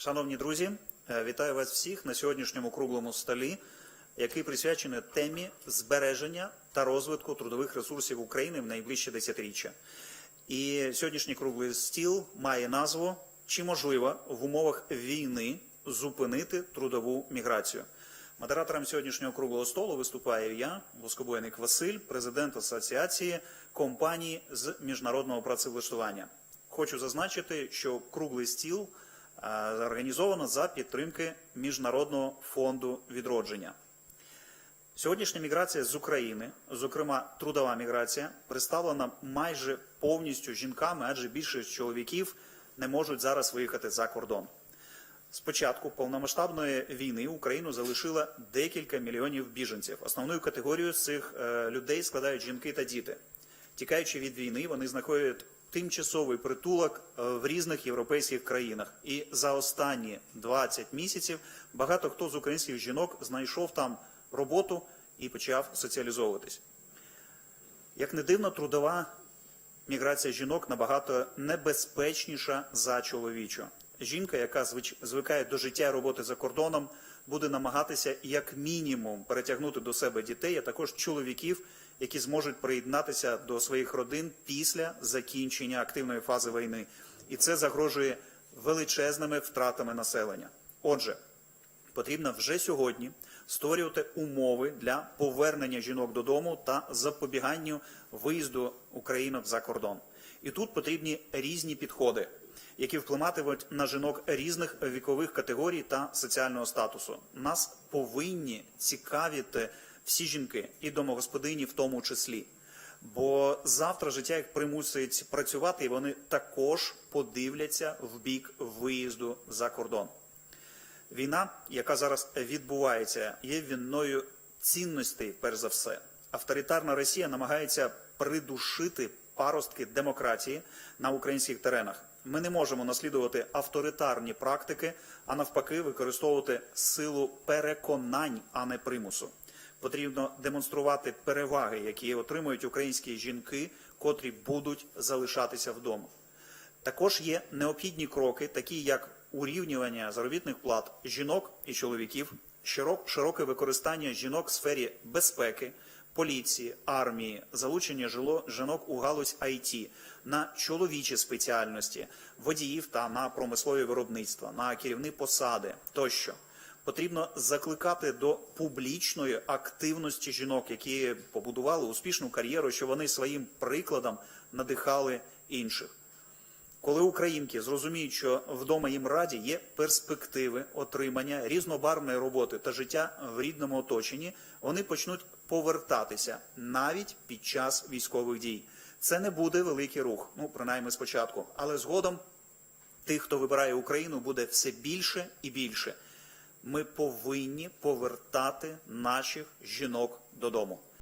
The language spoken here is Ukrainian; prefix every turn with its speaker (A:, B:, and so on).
A: Шановні друзі, е, вітаю вас всіх на сьогоднішньому круглому столі, який присвячений темі збереження та розвитку трудових ресурсів України в найближче десятиріччя. І сьогоднішній круглий стіл має назву Чи можливо в умовах війни зупинити трудову міграцію? Модератором сьогоднішнього круглого столу виступаю я, Воскобойник Василь, президент Асоціації компаній з міжнародного працевлаштування. Хочу зазначити, що круглий стіл а, організовано за підтримки Міжнародного фонду відродження. Сьогоднішня міграція з України, зокрема трудова міграція, представлена майже повністю жінками, адже більшість чоловіків не можуть зараз виїхати за кордон. З початку повномасштабної війни Україну залишило декілька мільйонів біженців. Основною категорією цих е, людей складають жінки та діти. Тікаючи від війни, вони знаходять тимчасовий притулок е, в різних європейських країнах. І за останні 20 місяців багато хто з українських жінок знайшов там роботу і почав соціалізовуватись. Як не дивно, трудова міграція жінок набагато небезпечніша за чоловічу. Жінка, яка звикає до життя і роботи за кордоном, буде намагатися як мінімум перетягнути до себе дітей, а також чоловіків, які зможуть приєднатися до своїх родин після закінчення активної фази війни. І це загрожує величезними втратами населення. Отже, потрібно вже сьогодні створювати умови для повернення жінок додому та запобіганню виїзду українок за кордон. І тут потрібні різні підходи, які впливатимуть на жінок різних вікових категорій та соціального статусу. Нас повинні цікавити всі жінки і домогосподині в тому числі. Бо завтра життя їх примусить працювати, і вони також подивляться в бік виїзду за кордон. Війна, яка зараз відбувається, є війною цінностей, перш за все. Авторитарна Росія намагається придушити паростки демократії на українських теренах. Ми не можемо наслідувати авторитарні практики, а навпаки, використовувати силу переконань, а не примусу. Потрібно демонструвати переваги, які отримують українські жінки, котрі будуть залишатися вдома. Також є необхідні кроки, такі як урівнювання заробітних плат жінок і чоловіків, широке використання жінок в сфері безпеки, поліції, армії, залучення жило- жінок у галузь IT, на чоловічі спеціальності, водіїв та на промислові виробництва, на керівні посади тощо. Потрібно закликати до публічної активності жінок, які побудували успішну кар'єру, що вони своїм прикладом надихали інших. Коли українки зрозуміють, що вдома їм раді, є перспективи отримання різнобарвної роботи та життя в рідному оточенні, вони почнуть повертатися навіть під час військових дій. Це не буде великий рух, ну принаймні спочатку, але згодом тих, хто вибирає Україну, буде все більше і більше. Ми повинні повертати наших жінок додому.